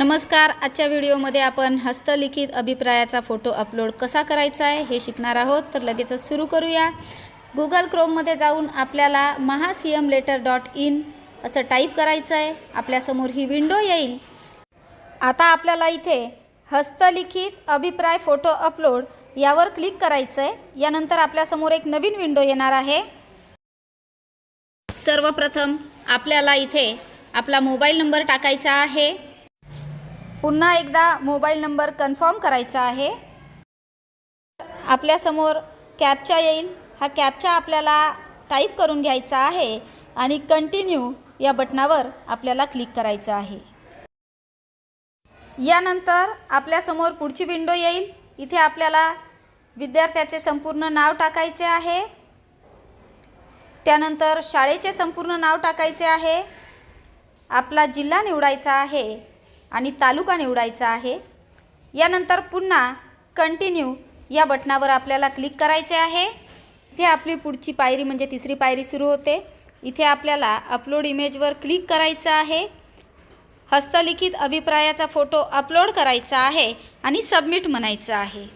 नमस्कार आजच्या व्हिडिओमध्ये आपण हस्तलिखित अभिप्रायाचा फोटो अपलोड कसा करायचा आहे हे शिकणार आहोत. तर लगेचच सुरू करूया. गुगल क्रोममध्ये जाऊन आपल्याला Maha C M letter dot in असं टाईप करायचं आहे. आपल्यासमोर ही विंडो येईल. आता आपल्याला इथे हस्तलिखित अभिप्राय फोटो अपलोड यावर क्लिक करायचं आहे यानंतर आपल्यासमोर एक नवीन विंडो येणार आहे. सर्वप्रथम आपल्याला इथे आपला मोबाईल नंबर टाकायचा आहे. पुन्हा एकदा मोबाईल नंबर कन्फर्म करायचा आहे. आपल्यासमोर कॅपचा येईल. हा कॅपचा आपल्याला टाईप करून घ्यायचा आहे आणि कंटिन्यू या बटनावर आपल्याला क्लिक करायचं आहे. यानंतर आपल्यासमोर पुढची विंडो येईल. इथे आपल्याला विद्यार्थ्याचे संपूर्ण नाव टाकायचे आहे. त्यानंतर शाळेचे संपूर्ण नाव टाकायचे आहे. आपला जिल्हा निवडायचा आहे. आणि तालुका निवडायचा आहे. यानंतर पुन्हा कंटिन्यू या बटनावर आपल्याला क्लिक करायचे आहे. इथे आपली पुढची पायरी म्हणजे तिसरी पायरी सुरू होते. इथे आपल्याला अपलोड इमेजवर क्लिक करायचं आहे. हस्तलिखित अभिप्रायाचा फोटो अपलोड करायचा आहे आणि सबमिट म्हणायचं आहे.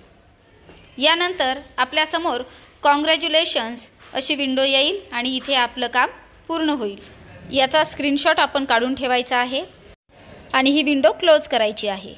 यानंतर आपल्यासमोर कॉंग्रॅच्युलेशन्स अशी विंडो येईल आणि इथे आपलं काम पूर्ण होईल. याचा स्क्रीनशॉट आपण काढून ठेवायचा आहे. आणि ही विंडो क्लोज करायची आहे.